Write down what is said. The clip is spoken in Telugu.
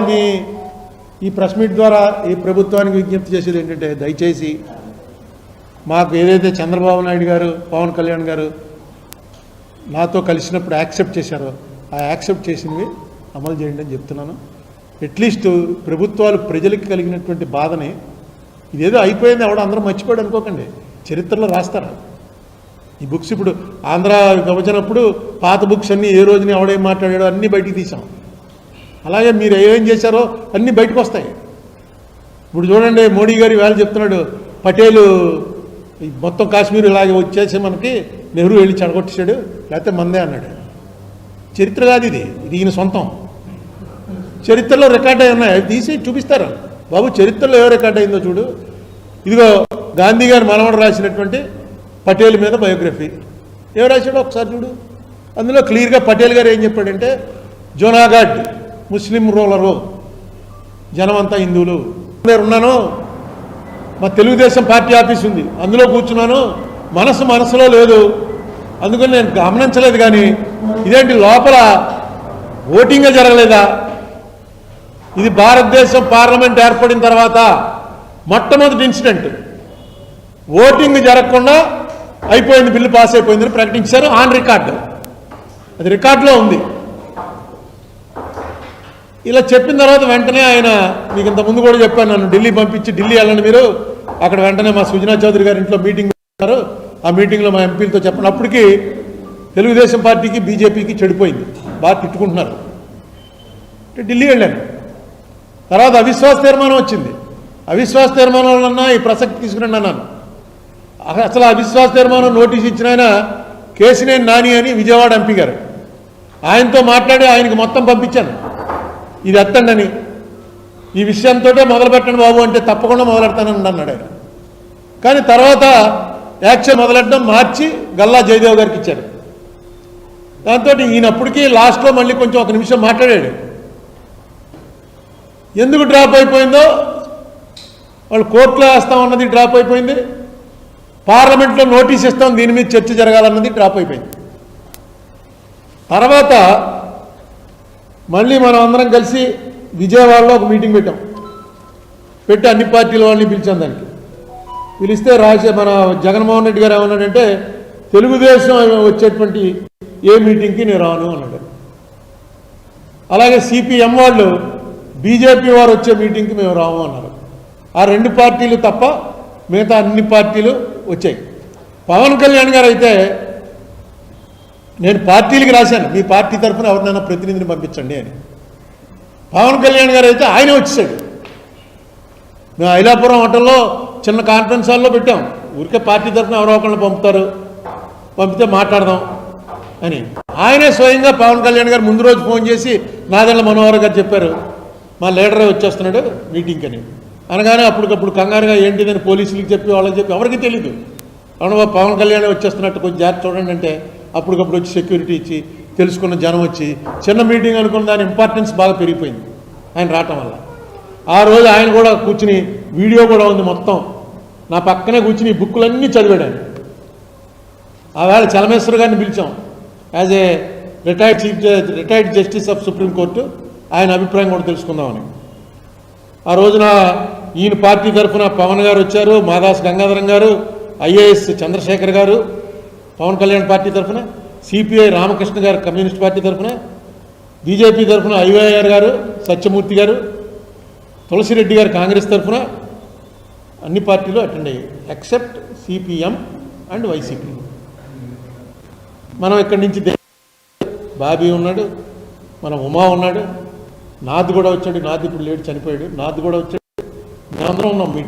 మీ ఈ ప్రెస్ మీట్ ద్వారా ఈ ప్రభుత్వానికి విజ్ఞప్తి చేసేది ఏంటంటే దయచేసి మాకు ఏదైతే చంద్రబాబు నాయుడు గారు పవన్ కళ్యాణ్ గారు నాతో కలిసినప్పుడు యాక్సెప్ట్ చేశారో ఆ యాక్సెప్ట్ చేసినవి అమలు చేయండి అని చెప్తున్నాను. అట్లీస్ట్ ప్రభుత్వాలు ప్రజలకు కలిగినటువంటి బాధని ఇదేదో అయిపోయింది ఎవడో అందరూ మర్చిపోయాడు అనుకోకండి. చరిత్రలో రాస్తారు. ఈ బుక్స్ ఇప్పుడు ఆంధ్ర విభజనప్పుడు పాత బుక్స్ అన్నీ ఏ రోజున ఎవడేం మాట్లాడాడో అన్నీ బయటికి తీసాం. అలాగే మీరు ఏం చేశారో అన్నీ బయటకు వస్తాయి. ఇప్పుడు చూడండి మోడీ గారు వేళ చెప్తున్నాడు పటేలు ఈ మొత్తం కాశ్మీర్ ఇలాగే వచ్చేసి మనకి నెహ్రూ వెళ్ళి చెడగొట్టేశాడు లేకపోతే మందే అన్నాడు. చరిత్ర కాదు ఇది ఇది ఈయన సొంతం. చరిత్రలో రికార్డ్ అయి ఉన్నాయి అవి తీసి చూపిస్తారు. బాబు చరిత్రలో ఏ రికార్డ్ అయిందో చూడు. ఇదిగో గాంధీ గారు మనవడు రాసినటువంటి పటేల్ మీద బయోగ్రఫీ. ఏం రాశాడో ఒకసారి చూడు. అందులో క్లియర్గా పటేల్ గారు ఏం చెప్పాడంటే జోనాఘాట్ ముస్లిం రూలరు జనమంతా హిందువులు. నేను ఉన్నాను మా తెలుగుదేశం పార్టీ ఆఫీస్ ఉంది అందులో కూర్చున్నాను మనసు మనసులో లేదు. అందుకని నేను గమనించలేదు కానీ ఇదేంటి లోపల ఓటింగ్ జరగలేదా? ఇది భారతదేశం పార్లమెంట్ ఏర్పడిన తర్వాత మొట్టమొదటి ఇన్సిడెంట్. ఓటింగ్ జరగకుండా అయిపోయింది బిల్లు పాస్ అయిపోయిందని ప్రకటించారు ఆన్ రికార్డు. అది రికార్డులో ఉంది. ఇలా చెప్పిన తర్వాత వెంటనే ఆయన మీకు ఇంత ముందు కూడా చెప్పాను నన్ను ఢిల్లీ పంపించి ఢిల్లీ వెళ్ళండి మీరు. అక్కడ వెంటనే మా సుజనా చౌదరి గారి ఇంట్లో మీటింగ్ పెట్టారు ఆ మీటింగ్లో మా ఎంపీలతో చెప్పండి. అప్పటికి తెలుగుదేశం పార్టీకి బీజేపీకి చెడిపోయింది. బాగా తిట్టుకుంటున్నారు. ఢిల్లీ వెళ్ళాను. తర్వాత అవిశ్వాస తీర్మానం వచ్చింది. అవిశ్వాస తీర్మానంలో ఈ ప్రసక్తి తీసుకురండి అన్నాను. అసలు అవిశ్వాస తీర్మానం నోటీస్ ఇచ్చిన ఆయన కేసినేని నాని అని విజయవాడ ఎంపీ గారు. ఆయనతో మాట్లాడి ఆయనకి మొత్తం పంపించాను. ఇది ఎత్తండని ఈ విషయంతో మొదలు పెట్టండి బాబు అంటే తప్పకుండా మొదలెడతానని అన్నాడు ఆయన. కానీ తర్వాత యాక్షన్ మొదలెట్టడం మార్చి గల్లా జయదేవ్ గారికి ఇచ్చాడు. దాంతో ఈయనప్పటికీ లాస్ట్లో మళ్ళీ కొంచెం ఒక నిమిషం మాట్లాడాడు. ఎందుకు డ్రాప్ అయిపోయిందో వాళ్ళు కోర్టులో వేస్తామన్నది డ్రాప్ అయిపోయింది. పార్లమెంట్లో నోటీస్ ఇస్తాం దీని మీద చర్చ జరగాలన్నది డ్రాప్ అయిపోయింది. తర్వాత మళ్ళీ మనం అందరం కలిసి విజయవాడలో ఒక మీటింగ్ పెట్టాం. పెట్టి అన్ని పార్టీల వాళ్ళని పిలిచాం దానికి. పిలిస్తే రాజే మన జగన్మోహన్ రెడ్డి గారు ఏమన్నాడంటే తెలుగుదేశం వచ్చేటువంటి ఏ మీటింగ్కి నేను రాను అన్నాడు. అలాగే సిపిఎం వాళ్ళు బీజేపీ వారు వచ్చే మీటింగ్కి మేము రాము అన్నారు. ఆ రెండు పార్టీలు తప్ప మిగతా అన్ని పార్టీలు వచ్చాయి. పవన్ కళ్యాణ్ గారు అయితే నేను పార్టీలకి రాశాను. మీ పార్టీ తరఫున ఎవరినైనా ప్రతినిధిని పంపించండి అని. పవన్ కళ్యాణ్ గారు అయితే ఆయనే వచ్చేసాడు. మేము ఐలాపురం హోటల్లో చిన్న కాన్ఫరెన్స్ హాల్లో పెట్టాం. ఊరికే పార్టీ తరఫున ఎవరో ఒకళ్ళని పంపుతారు. పంపితే మాట్లాడదాం అని. ఆయనే స్వయంగా పవన్ కళ్యాణ్ గారు ముందు రోజు ఫోన్ చేసి నాదెళ్ళ మనోహర్ గారు చెప్పారు. మా లీడరే వచ్చేస్తున్నాడు మీటింగ్కి అని. అనగానే అప్పటికప్పుడు కంగారుగా ఏంటిదని పోలీసులకు చెప్పి వాళ్ళకి చెప్పి ఎవరికి తెలియదు అవును పవన్ కళ్యాణ్ వచ్చేస్తున్నట్టు కొంచెం జాగ్రత్త చూడండి అంటే అప్పటికప్పుడు వచ్చి సెక్యూరిటీ ఇచ్చి తెలుసుకున్న జనం వచ్చి చిన్న మీటింగ్ అనుకున్న దాని ఇంపార్టెన్స్ బాగా పెరిగిపోయింది ఆయన రావటం వల్ల. ఆ రోజు ఆయన కూడా కూర్చుని వీడియో కూడా ఉంది మొత్తం. నా పక్కనే కూర్చుని బుక్కులన్నీ చదివాడు ఆయన. ఆవేళ చలమేశ్వర్ గారిని పిలిచాం. As a retired chief retired justice of supreme court ఆయన అభిప్రాయం కూడా తెలుసుకుందామని. ఆ రోజున ఈయన పార్టీ తరఫున పవన్ గారు వచ్చారు మాదాస్ గంగాధరం గారు ఐఏఎస్ చంద్రశేఖర్ గారు పవన్ కళ్యాణ్ పార్టీ తరఫున సిపిఐ రామకృష్ణ గారు కమ్యూనిస్ట్ పార్టీ తరఫున బీజేపీ తరఫున ఐవైఆర్ గారు సత్యమూర్తి గారు తులసిరెడ్డి గారు కాంగ్రెస్ తరఫున అన్ని పార్టీలు అటెండ్ అయ్యాయి ఎక్సెప్ట్ సిపిఎం అండ్ వైసీపీ మనం ఇక్కడి నుంచి బాబీ ఉన్నాడు మన ఉమా ఉన్నాడు నాద్ కూడా వచ్చాడు నాది ఇప్పుడు లేడు చనిపోయాడు నాది కూడా వచ్చాడు మేమందరం ఉన్నాం మీటింగ్.